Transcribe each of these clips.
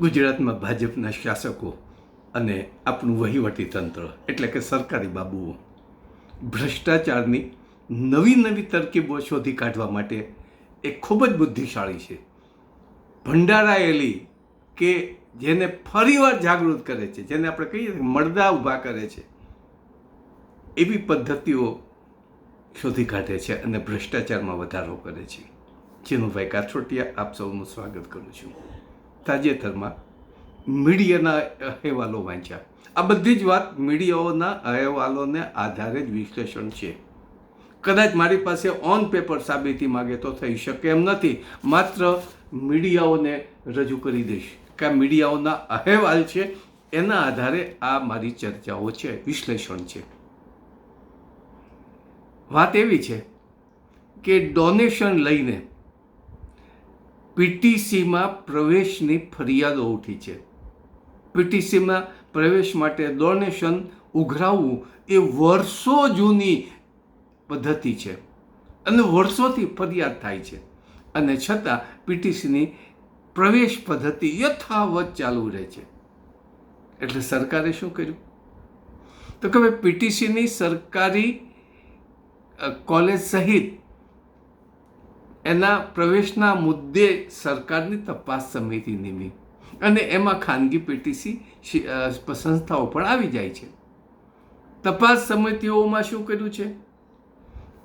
ગુજરાતમાં ભાજપના શાસકો અને આપણું વહીવટી તંત્ર, એટલે કે સરકારી બાબુઓ, ભ્રષ્ટાચારની નવી નવી તરકીબો શોધી કાઢવા માટે એ ખૂબ જ બુદ્ધિશાળી છે. ભંડારાયેલી કે જેને ફરીવાર જાગૃત કરે છે, જેને આપણે કહીએ કે મળદા ઊભા કરે છે, એવી પદ્ધતિઓ શોધી કાઢે છે અને ભ્રષ્ટાચારમાં વધારો કરે છે. જેનું ભાઈ કાથરોટિયા આપ સૌનું સ્વાગત કરું છું. તાજેતરમાં મીડિયાના અહેવાલો વાંચ્યા. આ બધી જ વાત મીડિયાઓના અહેવાલોને આધારે જ વિશ્લેષણ છે. કદાચ મારી પાસે ઓન પેપર સાબિતી માગે તો થઈ શકે એમ નથી. માત્ર મીડિયાઓને રજૂ કરી દઈશ કે મીડિયાઓના અહેવાલ છે એના આધારે આ મારી ચર્ચાઓ છે, વિશ્લેષણ છે. વાત એવી છે કે ડોનેશન લઈને પીટીસીમાં પ્રવેશની ફરિયાદો ઉઠી છે. પીટીસીમાં પ્રવેશ માટે ડોનેશન ઉઘરાવવું એ વર્ષો જૂની પદ્ધતિ છે અને વર્ષોથી ફરિયાદ થાય છે. અને છતાં પીટીસીની પ્રવેશ પદ્ધતિ યથાવત ચાલુ રહે છે. એટલે સરકારે શું કર્યું? તો કે પીટીસીની સરકારી કોલેજ સહિત એના પ્રવેશના મુદ્દે સરકારની તપાસ સમિતિ નિમી. અને એમાં ખાનગી પીટીસી સંસ્થાઓ પણ આવી જાય છે. તપાસ સમિતિઓમાં શું કર્યું છે?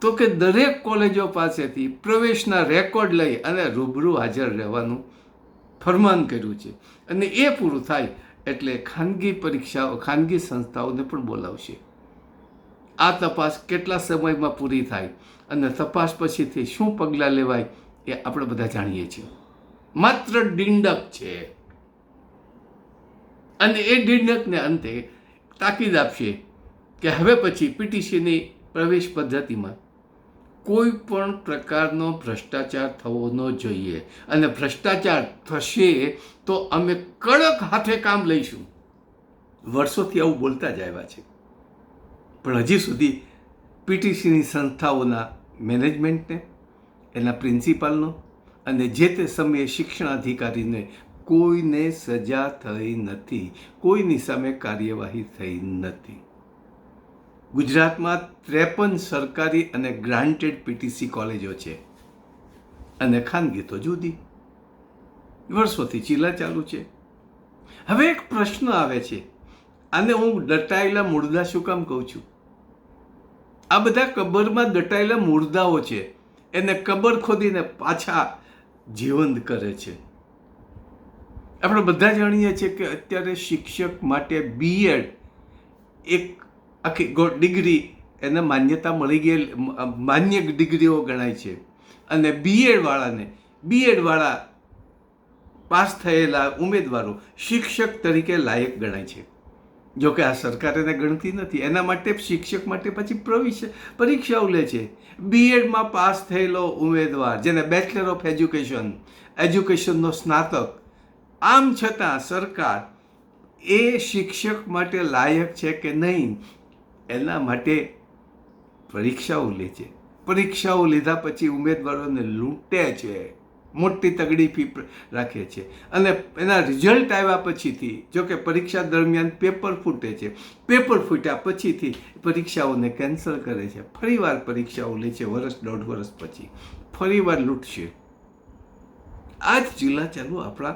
તો કે દરેક કોલેજો પાસેથી પ્રવેશના રેકોર્ડ લઈ અને રૂબરૂ હાજર રહેવાનું ફરમાન કર્યું છે. અને એ પૂરું થાય એટલે ખાનગી પરીક્ષાઓ ખાનગી સંસ્થાઓને પણ બોલાવશે. આ તપાસ કેટલા સમયમાં પૂરી થાય અને તપાસ પછીથી શું પગલાં લેવાય એ આપણે બધા જાણીએ છીએ. માત્ર ડીંડક છે. અને એ ડીંડકને અંતે તાકીદ આપશે કે હવે પછી પીટીસીની પ્રવેશ પદ્ધતિમાં કોઈ પણ પ્રકારનો ભ્રષ્ટાચાર થવો ન જોઈએ. અને ભ્રષ્ટાચાર થશે તો અમે કડક હાથે કામ લઈશું. વર્ષોથી આવું બોલતા જ આવ્યા છે. પણ હજી સુધી પીટીસીની સંસ્થાઓના મેનેજમેન્ટને, એના પ્રિન્સિપાલનો અને જે તે સમયે શિક્ષણ અધિકારીને કોઈને સજા થઈ નથી, કોઈની સામે કાર્યવાહી થઈ નથી. ગુજરાતમાં ત્રેપન સરકારી અને ગ્રાન્ટેડ પીટીસી કોલેજો છે અને ખાનગી તો જુદી. વર્ષોથી ચીલા ચાલુ છે. હવે એક પ્રશ્ન આવે છે. આને હું દટાયેલા મૂળદા શું કામ કહું છું? આ બધા કબરમાં દટાયેલા મુર્દાઓ છે. એને કબર ખોદીને પાછા જીવંત કરે છે. આપણે બધા જાણીએ છીએ કે અત્યારે શિક્ષક માટે બીએડ એક આખી ડિગ્રી એને માન્યતા મળી ગયેલી માન્ય ડિગ્રીઓ ગણાય છે. અને બીએડવાળાને બીએડવાળા પાસ થયેલા ઉમેદવારો શિક્ષક તરીકે લાયક ગણાય છે. જો કે આ સરકાર એને ગણતી નથી. એના માટે શિક્ષક માટે પછી પ્રવિશ પરીક્ષાઓ લે છે. બીએડમાં પાસ થયેલો ઉમેદવાર, જેને બેચલર ઓફ એજ્યુકેશન એજ્યુકેશનનો સ્નાતક, આમ છતાં સરકાર એ શિક્ષક માટે લાયક છે કે નહીં, એના માટે પરીક્ષાઓ લે છે. પરીક્ષાઓ લીધા પછી ઉમેદવારોને લૂંટે છે. મોટી તગડી ફી રાખે છે. અને એના રિઝલ્ટ આવ્યા પછીથી, જો કે પરીક્ષા દરમિયાન પેપર ફૂટે છે. પેપર ફૂટ્યા પછીથી પરીક્ષાઓને કેન્સલ કરે છે. ફરીવાર પરીક્ષાઓ લે છે વર્ષ દોઢ વર્ષ પછી. ફરીવાર લૂંટશે. આ જ જિલ્લા ચાલુ આપણા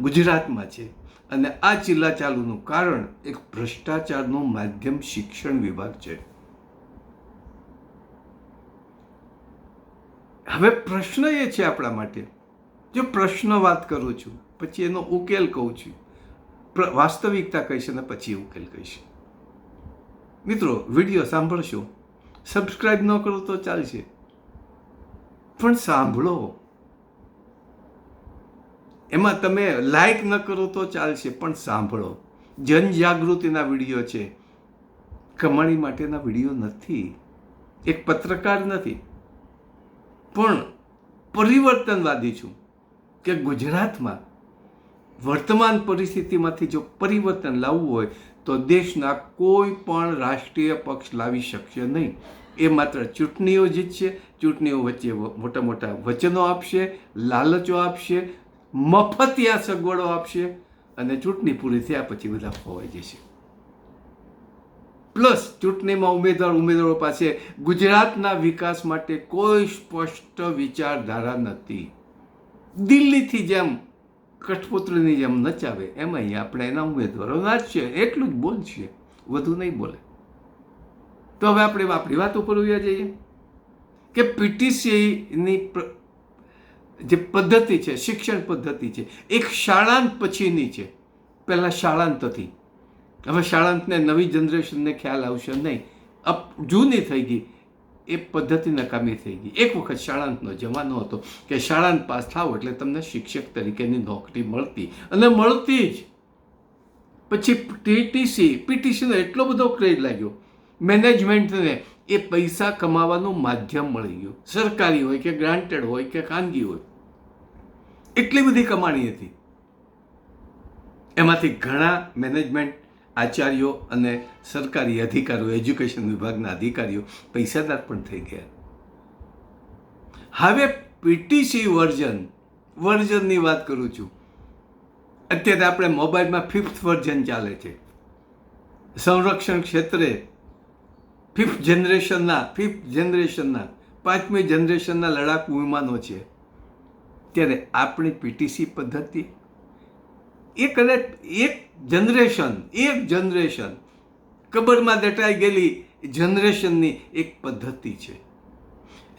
ગુજરાતમાં છે. અને આ જિલ્લા ચાલુનું કારણ એક ભ્રષ્ટાચારનું માધ્યમ શિક્ષણ વિભાગ છે. હવે પ્રશ્ન એ છે આપણા માટે. જો પ્રશ્ન વાત કરું છું, પછી એનો ઉકેલ કહું છું. વાસ્તવિકતા કહીશ અને પછી ઉકેલ કહીશ. મિત્રો, વીડિયો સાંભળશો. સબસ્ક્રાઈબ ન કરો તો ચાલશે. પણ સાંભળો. એમાં તમે લાઈક ન કરો તો ચાલશે, પણ સાંભળો. જનજાગૃતિના વીડિયો છે. કમાણી માટેના વીડિયો નથી. એક પત્રકાર નથી. પણ પરિવર્તનવાદી છું કે ગુજરાતમાં વર્તમાન પરિસ્થિતિમાંથી જો પરિવર્તન લાવવું હોય તો દેશના કોઈ પણ રાષ્ટ્રીય પક્ષ લાવી શકશે નહીં. એ માત્ર ચૂંટણીઓ જીતશે ચૂંટણીઓ વચ્ચે મોટા મોટા વચનો આપશે, લાલચો આપશે મફતિયા સગવડો આપશે અને ચૂંટણી પૂરી થયા પછી બધા ખોવાઈ જશે. પ્લસ ચૂંટણીમાં ઉમેદવાર ઉમેદવારો પાસે ગુજરાતના વિકાસ માટે કોઈ સ્પષ્ટ વિચારધારા નથી. દિલ્હીથી જેમ કઠપુત્રની જેમ નચાવે, એમ અહીંયા આપણે એના ઉમેદવારો નાચીએ, એટલું જ બોલશે, વધુ નહીં બોલે. તો હવે આપણે આપણી વાત ઉપર ઉયા જઈએ કે પીટીસીની જે પદ્ધતિ છે, શિક્ષણ પદ્ધતિ છે, એક શાળાંત પછીની છે. પહેલાં શાળાંત હતી હવે શાળાંતને નવી જનરેશનને ખ્યાલ આવશે નહીં. અપ જૂની થઈ ગઈ. એ પદ્ધતિ નકામી થઈ ગઈ. એક વખત શાળાંતનો જમાનો હતો કે શાળાંત પાસ થાવ એટલે તમને શિક્ષક તરીકેની નોકરી મળતી અને મળતી જ. પછી ટીટીસી પીટીસીનો એટલો બધો ક્રેઝ લાગ્યો. મેનેજમેન્ટને એ પૈસા કમાવાનું માધ્યમ મળી ગયું. સરકારી હોય કે ગ્રાન્ટેડ હોય કે ખાનગી હોય. એટલી બધી કમાણી હતી. એમાંથી ઘણા મેનેજમેન્ટ આચાર્યો અને સરકારી અધિકારીઓ, એજ્યુકેશન વિભાગના અધિકારીઓ પૈસાદાર પણ થઈ ગયા. હવે પીટીસી વર્ઝન, વર્ઝનની વાત કરું છું. અત્યારે આપણે મોબાઈલમાં ફિફ્થ વર્ઝન ચાલે છે. સંરક્ષણ ક્ષેત્રે ફિફ્થ જનરેશનના ફિફ્થ જનરેશનના પાંચમી જનરેશનના લડાકુ વિમાનો છે. ત્યારે આપણી પીટીસી પદ્ધતિ એ કદાચ એક જનરેશન એક જનરેશન, કબરમાં દટાઈ ગયેલી જનરેશનની એક પદ્ધતિ છે.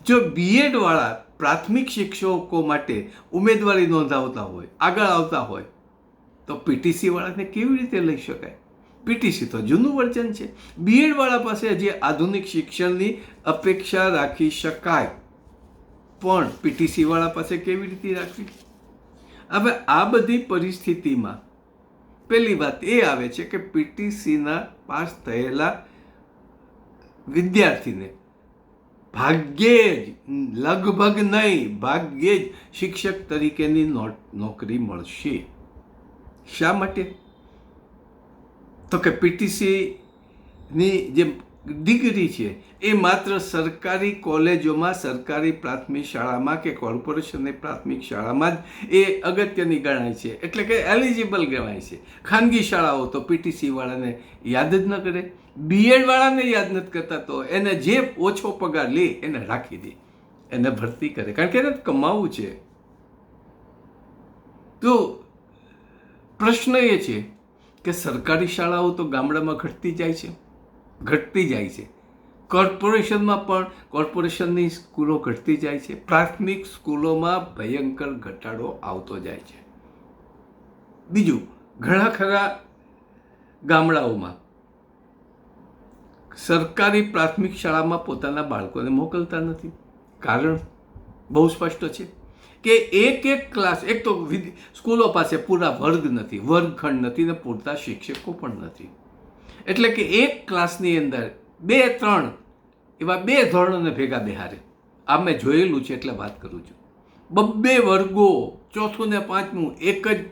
જો બીએડવાળા પ્રાથમિક શિક્ષકો માટે ઉમેદવારી નોંધાવતા હોય, આગળ આવતા હોય, તો પીટીસીવાળાને કેવી રીતે લઈ શકાય? પીટીસી તો જૂનું વર્જન છે. બીએડવાળા પાસે હજી આધુનિક શિક્ષણની અપેક્ષા રાખી શકાય. પણ પીટીસીવાળા પાસે કેવી રીતે રાખવી? હવે આ બધી પરિસ્થિતિમાં પહેલી વાત એ આવે છે કે પીટીસીના પાસ થયેલા વિદ્યાર્થીને ભાગ્યે જ, લગભગ નહીં, ભાગ્યે જ શિક્ષક તરીકેની નોકરી મળશે. શા માટે? તો કે પીટીસીની જે ડિગ્રી છે. એ માત્ર સરકારી કોલેજોમાં સરકારી પ્રાથમિક શાળામાં કે કોર્પોરેશનની પ્રાથમિક શાળામાં જ એ અગત્યની ગણાય છે. એટલે કે એલિજિબલ ગણાય છે. ખાનગી શાળાઓ તો પીટીસીવાળાને યાદ જ ન કરે. બીએડવાળાને યાદ નથી કરતા તો એને જે ઓછો પગાર લે એને રાખી દે. એને ભરતી કરે. કારણ કે એને કમાવું છે. તો પ્રશ્ન એ છે કે સરકારી શાળાઓ તો ગામડામાં ઘટતી જાય છે. ઘટતી જાય છે. કોર્પોરેશનમાં પણ કોર્પોરેશનની સ્કૂલો ઘટતી જાય છે. પ્રાથમિક સ્કૂલોમાં ભયંકર ઘટાડો આવતો જાય છે. બીજું, ઘણા ખરા ગામડાઓમાં સરકારી પ્રાથમિક શાળામાં પોતાના બાળકોને મોકલતા નથી. કારણ બહુ સ્પષ્ટ છે કે એક એક ક્લાસ, એક તો સ્કૂલો પાસે પૂરા વર્ગ નથી, વર્ગખંડ નથી ને પૂરતા શિક્ષકો પણ નથી. એટલે કે એક ક્લાસની અંદર બે, ત્રણ, એવા બે ધોરણોને ભેગા બેહારે. આ મેં જોયેલું છે એટલે વાત કરું છું. બબ્બે વર્ગો, ચોથું ને પાંચમું એક જ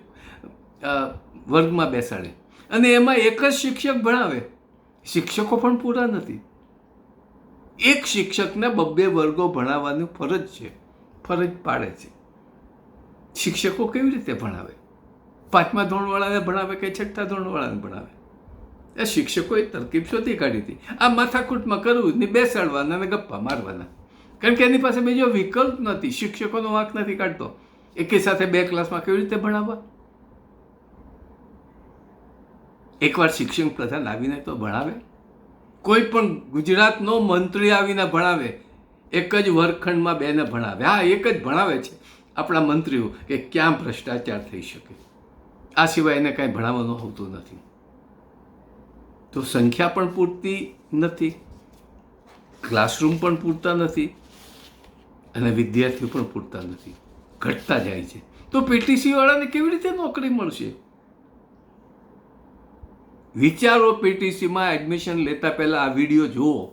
વર્ગમાં બેસાડે. અને એમાં એક જ શિક્ષક ભણાવે. શિક્ષકો પણ પૂરા નથી. એક શિક્ષકને બબ્બે વર્ગો ભણાવવાની ફરજ છે. ફરજ પાડે છે. શિક્ષકો કેવી રીતે ભણાવે? પાંચમા ધોરણવાળાને ભણાવે કે છઠ્ઠા ધોરણવાળાને ભણાવે? એ શિક્ષકોએ તરકીબ શોધી કાઢી હતી. આ માથાકૂટમાં કરવું ને બેસાડવાના અને ગપ્પા મારવાના. કારણ કે એની પાસે બીજો વિકલ્પ નથી. શિક્ષકોનો વાંક નથી કાઢતો. એકી સાથે બે ક્લાસમાં કેવી રીતે ભણાવવા? એકવાર શિક્ષણ પ્રધાન આવીને તો ભણાવે. કોઈ પણ ગુજરાતનો મંત્રી આવીને ભણાવે. એક જ વર્ગખંડમાં બેને ભણાવે. હા, એક જ ભણાવે છે. આપણા મંત્રીઓ કે ક્યાં ભ્રષ્ટાચાર થઈ શકે? આ સિવાય એને કાંઈ ભણાવવાનું હોતું નથી. તો સંખ્યા પણ પૂરતી નથી. ક્લાસરૂમ પણ પૂરતા નથી. અને વિદ્યાર્થીઓ પણ પૂરતા નથી. ઘટતા જાય છે. તો પીટીસીવાળાને કેવી રીતે નોકરી મળશે? વિચારો પીટીસીમાં એડમિશન લેતા પહેલાં આ વીડિયો જુઓ.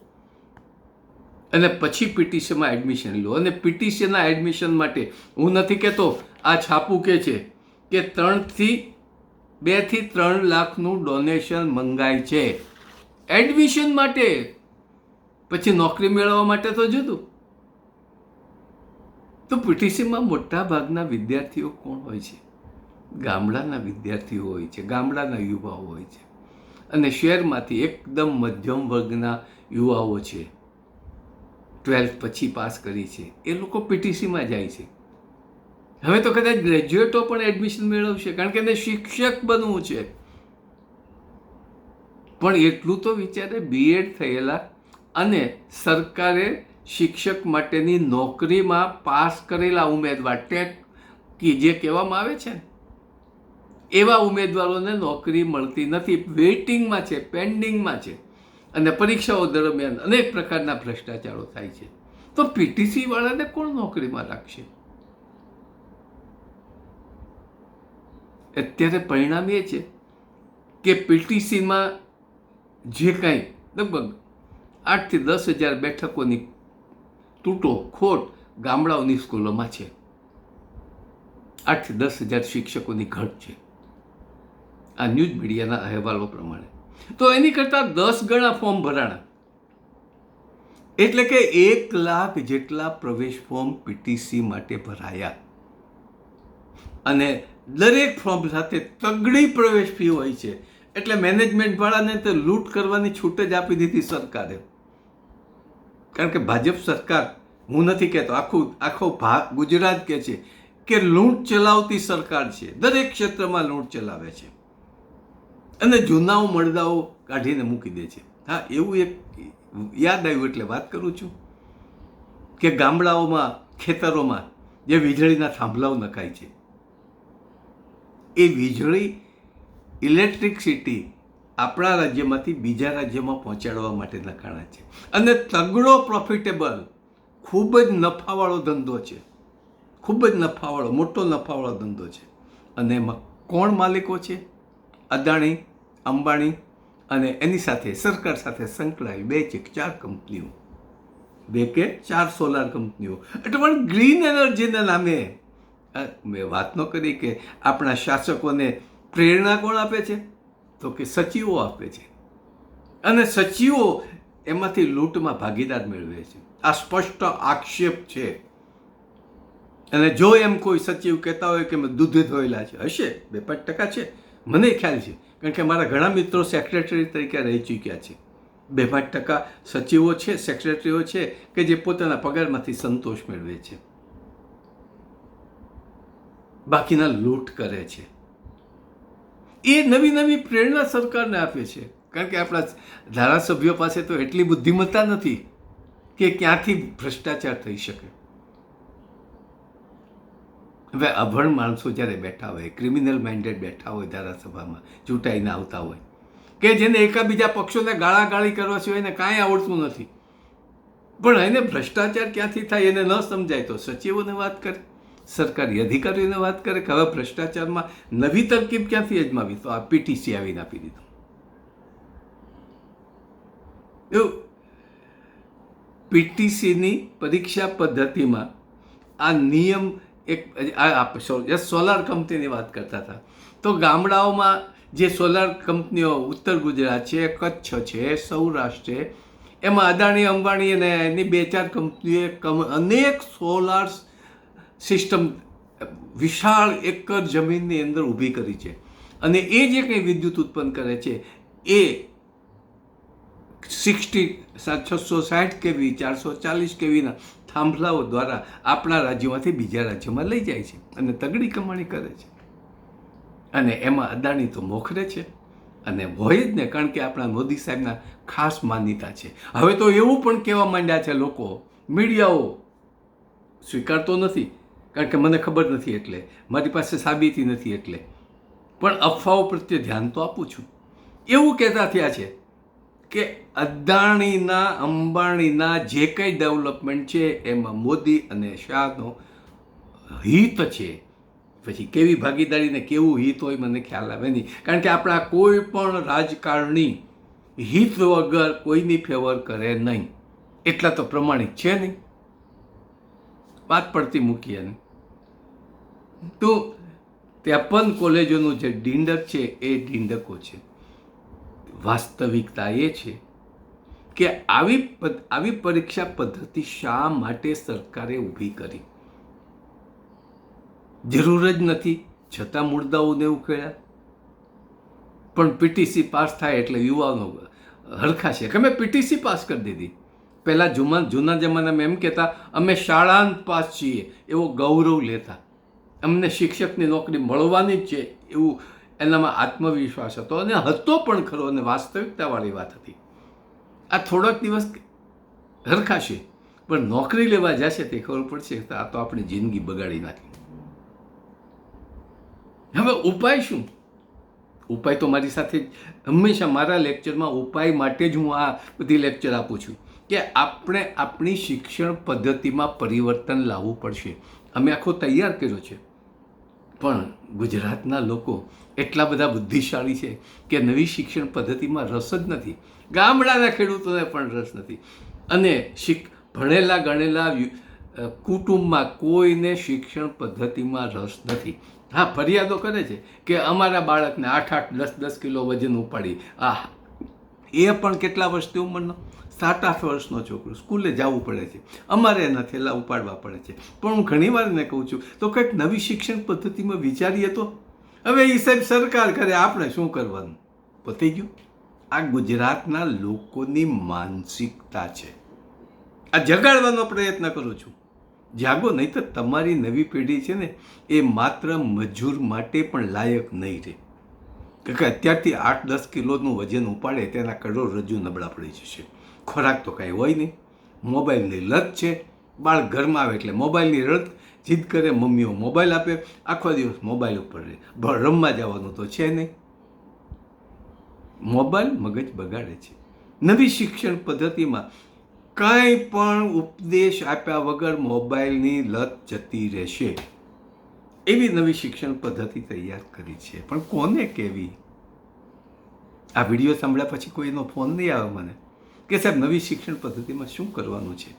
અને પછી પીટીસીમાં એડમિશન લો. અને પીટીસીના એડમિશન માટે હું નથી કહેતો, આ છાપું કે છે કે ત્રણથી બેથી ત્રણ લાખનું ડોનેશન મંગાય છે. એડમિશન માટે? પછી નોકરી મેળવવા માટે તો જુદું તો પીટીસીમાં મોટા ભાગના વિદ્યાર્થીઓ કોણ હોય છે? ગામડાના વિદ્યાર્થીઓ હોય છે, ગામડાના યુવાઓ હોય છે. અને શહેરમાંથી એકદમ મધ્યમ વર્ગના યુવાઓ છે. ટ્વેલ્થ પછી પાસ કરી છે. એ લોકો પીટીસીમાં જાય છે. હવે તો કદાચ ગ્રેજ્યુએટો પણ એડમિશન મેળવશે, કારણ કે એને શિક્ષક બનવું છે. પણ એટલું તો વિચારે બીએડ થયેલા અને સરકારે શિક્ષક માટેની નોકરીમાં પાસ કરેલા ઉમેદવાર, ટેટ કે જે કહેવામાં આવે છે એવા ઉમેદવારોને નોકરી મળતી નથી. વેઇટિંગમાં છે, પેન્ડિંગમાં છે અને પરીક્ષાઓ દરમિયાન અનેક પ્રકારના ભ્રષ્ટાચારો થાય છે. તો પીટીસીવાળાને કોણ નોકરીમાં રાખશે? અત્યારે પરિણામ એ છે કે પીટીસીમાં જે કાંઈ લગભગ આઠથી દસ હજાર બેઠકોની તૂટો ખોટ ગામડાઓની સ્કૂલોમાં છે. આઠથી દસ હજાર શિક્ષકોની ઘટ છે. આ ન્યૂઝ મીડિયાના અહેવાલો પ્રમાણે. તો એની કરતાં દસ ગણા ફોર્મ ભરાણા. એટલે કે એક લાખ જેટલા પ્રવેશ ફોર્મ પીટીસી માટે ભરાયા. અને દરેક ફોર્મ સાથે તગડી પ્રવેશ ફી હોય છે. એટલે મેનેજમેન્ટ વાળાને તો લૂંટ કરવાની છૂટ જ આપી દીધી સરકારે. કારણ કે ભાજપ સરકાર, હું નથી કહેતો, આખું, આખો ભાગ ગુજરાત કહે છે કે લૂંટ ચલાવતી સરકાર છે. દરેક ક્ષેત્રમાં લૂંટ ચલાવે છે. અને જૂનાઓ મળદાઓ કાઢીને મૂકી દે છે. હા, એવું એક યાદ આવ્યું એટલે વાત કરું છું કે ગામડાઓમાં, ખેતરોમાં જે વીજળીના થાંભલાઓ નખાય છે. એ વીજળી ઇલેક્ટ્રિકસિટી આપણા રાજ્યમાંથી બીજા રાજ્યમાં પહોંચાડવા માટે નખાણા છે. અને તગડો પ્રોફિટેબલ ખૂબ જ નફાવાળો ધંધો છે. ખૂબ જ નફાવાળો, મોટો નફાવાળો ધંધો છે. અને એમાં કોણ માલિકો છે? અદાણી, અંબાણી અને એની સાથે સરકાર સાથે સંકળાયેલ બે કે ચાર કંપનીઓ. બે કે ચાર સોલાર કંપનીઓ. એટલે પણ ગ્રીન એનર્જીના નામે મેં વાત ન કરી કે આપણા શાસકોને પ્રેરણા કોણ આપે છે? તો કે સચિવો આપે છે. અને સચિવો એમાંથી લૂંટમાં ભાગીદાર મેળવે છે. આ સ્પષ્ટ આક્ષેપ છે. અને જો એમ કોઈ સચિવ કહેતા હોય કે મેં દૂધ ધોયેલા છે, હશે? બે પાંચ ટકા છે. મને ખ્યાલ છે. કારણ કે મારા ઘણા મિત્રો સેક્રેટરી તરીકે રહી ચૂક્યા છે. બે પાંચ ટકા સચિવો છે, સેક્રેટરીઓ છે, કે જે પોતાના પગારમાંથી સંતોષ મેળવે છે. બાકીના લૂંટ કરે છે. એ નવી નવી પ્રેરણા સરકારને આપે છે. કારણ કે આપણા ધારાસભ્યો પાસે તો એટલી બુદ્ધિમત્તા નથી કે ક્યાંથી ભ્રષ્ટાચાર થઈ શકે. હવે અભણ માણસો જ્યારે બેઠા હોય ક્રિમિનલ માઇન્ડેડ બેઠા હોય ધારાસભામાં, ચૂંટાઈને આવતા હોય, કે જેને એકાબીજા પક્ષોને ગાળાગાળી કરવા સિવાય એને કાંઈ આવડતું નથી. પણ એને ભ્રષ્ટાચાર ક્યાંથી થાય એને ન સમજાય તો સચિવોને વાત કરે. સરકારી અધિકારીઓને વાત કરે કે હવે ભ્રષ્ટાચારમાં નવી તરકીબ ક્યાંથી અજમાવી? તો આ પીટીસી આવીને આપી દીધું. એવું. પીટીસીની પરીક્ષા પદ્ધતિમાં આ નિયમ એક સોલાર કંપનીની વાત કરતા હતા. તો ગામડાઓમાં જે સોલાર કંપનીઓ ઉત્તર ગુજરાત છે, કચ્છ છે, સૌરાષ્ટ્ર છે, એમાં અદાણી, અંબાણી અને એની બે ચાર કંપનીઓએ અનેક સોલાર સિસ્ટમ વિશાળ એકર જમીનની અંદર ઊભી કરી છે. અને એ જે કંઈ વિદ્યુત ઉત્પન્ન કરે છે, એ સિક્સટી છસો સાઠ કેવી, ચારસો ચાલીસ કેવીના થાંભલાઓ દ્વારા આપણા રાજ્યમાંથી બીજા રાજ્યમાં લઈ જાય છે અને તગડી કમાણી કરે છે. અને એમાં અદાણી તો મોખરે છે અને હોય જ ને, કારણ કે આપણા મોદી સાહેબના ખાસ માન્યતા છે. હવે તો એવું પણ કહેવા માંડ્યા છે લોકો, મીડિયાઓ સ્વીકારતો નથી. કારણ કે મને ખબર નથી એટલે. મારી પાસે સાબિતી નથી એટલે. પણ અફવાઓ પ્રત્યે ધ્યાન તો આપું છું. એવું કહેતા થયા છે કે અદાણીના, અંબાણીના જે કંઈ ડેવલપમેન્ટ છે, એમાં મોદી અને શાહનો હિત છે. પછી કેવી ભાગીદારીને કેવું હિત હોય મને ખ્યાલ આવે નહીં. કારણ કે આપણા કોઈ પણ રાજકારણી હિત વગર કોઈની ફેવર કરે નહીં. એટલા તો પ્રમાણિક છે નહીં. વાત પડતી મૂકી ને તો ત્રેપન કોલેજોનું જે ઢીંડક છે, એ ડીંડકો છે. વાસ્તવિકતા એ છે કે આવી આવી પરીક્ષા પદ્ધતિ શા માટે સરકારે ઊભી કરી? જરૂર જ નથી, છતાં મુર્દાઓને ઉકેળ્યા. પણ પીટીસી પાસ થાય એટલે યુવાનો હરખાશે. કે મેં પીટીસી પાસ કરી દીધી? પહેલાં જૂના જૂના જમાનામાં એમ કહેતા, અમે શાળાંત પાસ છીએ. એવો ગૌરવ લેતા. અમને શિક્ષકની નોકરી મળવાની જ છે એવું એનામાં આત્મવિશ્વાસ હતો. અને હતો પણ ખરો, અને વાસ્તવિકતાવાળી વાત હતી. આ થોડોક દિવસ હરખાશે, પણ નોકરી લેવા જશે તે ખબર પડશે કે આ તો આપણી જિંદગી બગાડી નાખી. હવે ઉપાય શું? ઉપાય તો મારી સાથે હંમેશા મારા લેક્ચરમાં ઉપાય માટે જ હું આ બધી લેક્ચર આપું છું. કે આપણે આપણી શિક્ષણ પદ્ધતિમાં પરિવર્તન લાવવું પડશે. અમે આખો તૈયાર કર્યો છે. પણ ગુજરાતના લોકો એટલા બધા બુદ્ધિશાળી છે કે નવી શિક્ષણ પદ્ધતિમાં રસ જ નથી. ગામડાના ખેડૂતોને પણ રસ નથી. અને શિક, ભણેલા ગણેલા કુટુંબમાં કોઈને શિક્ષણ પદ્ધતિમાં રસ નથી. હા, ફરિયાદો કરે છે કે અમારા બાળકને આઠ આઠ દસ દસ કિલો વજન ઉપાડી. આ એ પણ કેટલા વર્ષની ઉંમરનો? સાત આઠ વર્ષનો છોકરો, સ્કૂલે જવું પડે છે. અમારે એના થેલા ઉપાડવા પડે છે. પણ હું ઘણી વાર એને કહું છું, તો કંઈક નવી શિક્ષણ પદ્ધતિમાં વિચારીએ તો? હવે એ સાહેબ સરકાર કરે, આપણે શું કરવાનું? પતી ગયું. આ ગુજરાતના લોકોની માનસિકતા છે. આ જગાડવાનો પ્રયત્ન કરું છું. જાગો નહીં તો તમારી નવી પેઢી છે ને, એ માત્ર મજૂર માટે પણ લાયક નહીં રહે. કારણ કે અત્યારથી આઠ દસ કિલોનું વજન ઉપાડે, તેના કરોડરજ્જુ નબળા પડી જશે. ખોરાક તો કાંઈ હોય નહીં. મોબાઈલની લત છે. બાળ ઘરમાં આવે એટલે મોબાઈલની લત જીદ કરે, મમ્મીઓ મોબાઈલ આપે. આખો દિવસ મોબાઈલ ઉપર રહે. રમવા જવાનું તો છે નહીં. મોબાઈલ મગજ બગાડે છે. નવી શિક્ષણ પદ્ધતિમાં કાંઈ પણ ઉપદેશ આપ્યા વગર મોબાઈલની લત જતી રહેશે. એવી નવી શિક્ષણ પદ્ધતિ તૈયાર કરી છે. પણ કોને કેવી આ વીડિયો સાંભળ્યા પછી કોઈનો ફોન નહીં આવે મને. કે સાહેબ, નવી શિક્ષણ પદ્ધતિમાં શું કરવાનું છે?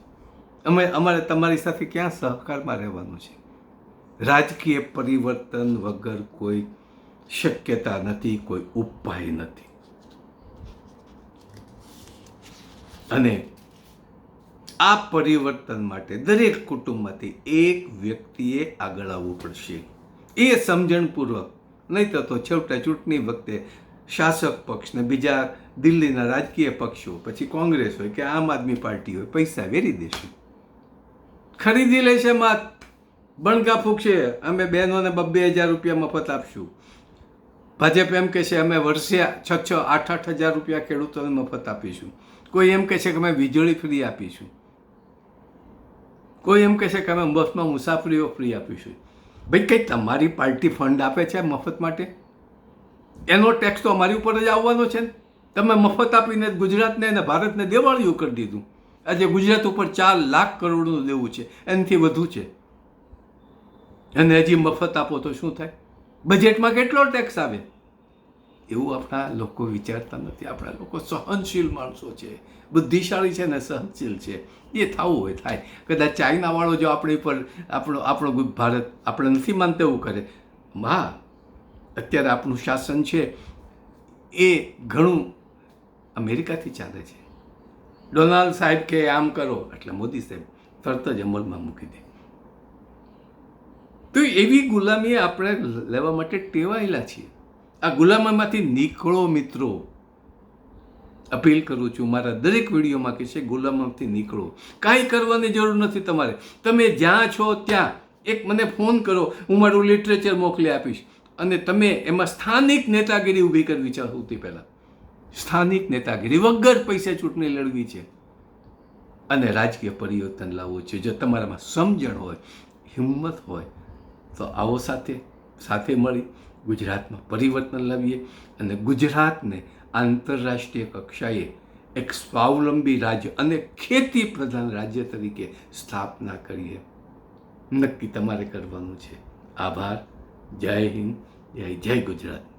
અમે અમારે તમારી સાથે ક્યાં સહકારમાં રહેવાનું છે? રાજકીય પરિવર્તન વગર કોઈ શક્યતા નથી, કોઈ ઉપાય નથી. અને આ પરિવર્તન માટે દરેક કુટુંબમાંથી એક વ્યક્તિએ આગળ આવવું પડશે. એ સમજણપૂર્વક, નહીં તો છેવટે ચૂંટણી વખતે શાસક પક્ષને બીજા દિલ્હીના રાજકીય પક્ષો, પછી કોંગ્રેસ હોય કે આમ આદમી પાર્ટી હોય, પૈસા વેરી દેશે. ખરીદી લેશે માત બણગા ફૂકશે, અમે બહેનોને બબ્બે હજાર રૂપિયા મફત આપશું. ભાજપ એમ કહેશે, અમે વર્ષે છ છ, આઠ આઠ હજાર રૂપિયા ખેડૂતોને મફત આપીશું. કોઈ એમ કહે છે કે અમે વીજળી ફ્રી આપીશું. કોઈ એમ કહે છે કે અમે બસમાં મુસાફરીઓ ફ્રી આપીશું. ભાઈ, કંઈ તમારી પાર્ટી ફંડ આપે છે મફત માટે? એનો ટેક્સ તો અમારી ઉપર જ આવવાનો છે ને. તમે મફત આપીને ગુજરાતને અને ભારતને દેવાળિયું કરી દીધું. આજે ગુજરાત ઉપર ચાર લાખ કરોડનું દેવું છે. એનાથી વધુ છે. અને હજી મફત આપો તો શું થાય? બજેટમાં કેટલો ટેક્સ આવે? એવું આપણા લોકો વિચારતા નથી. આપણા લોકો સહનશીલ માણસો છે. બુદ્ધિશાળી છે ને સહનશીલ છે. એ થવું હોય, થાય. કદાચ ચાઇનાવાળો જો આપણી પર આપણો આપણો ભારત આપણે નથી માનતા એવું કરે. હા અત્યારે આપણું શાસન છે એ ઘણું અમેરિકાથી ચાલે છે. ડોનાલ્ડ સાહેબ કે, આમ કરો. એટલે મોદી સાહેબ તરત જ અમલમાં મૂકી દે. તો એવી ગુલામી આપણે લેવા માટે ટેવાયેલા છીએ. આ ગુલામીમાંથી નીકળો મિત્રો. અપીલ કરું છું મારા દરેક વિડીયોમાં કે ગુલામીમાંથી નીકળો. કાંઈ કરવાની જરૂર નથી તમારે. તમે જ્યાં છો ત્યાં એક મને ફોન કરો, હું મારું લિટરેચર મોકલી આપીશ. અને તમે એમાં સ્થાનિક નેતાગીરી ઊભી કરવી સૌથી પહેલાં. સ્થાનિક નેતાગીરી વગર પૈસે ચૂંટણી લડવી છે. અને રાજકીય પરિવર્તન લાવવું છે. જો તમારામાં સમજણ હોય, હિંમત હોય, તો આવો સાથે સાથે મળી ગુજરાતમાં પરિવર્તન લાવીએ અને ગુજરાતને આંતરરાષ્ટ્રીય કક્ષાએ એક સ્વાવલંબી રાજ્ય અને ખેતી પ્રધાન રાજ્ય તરીકે સ્થાપના કરીએ. નક્કી તમારે કરવાનું છે. આભાર. જય હિન્દ. જય જય ગુજરાત.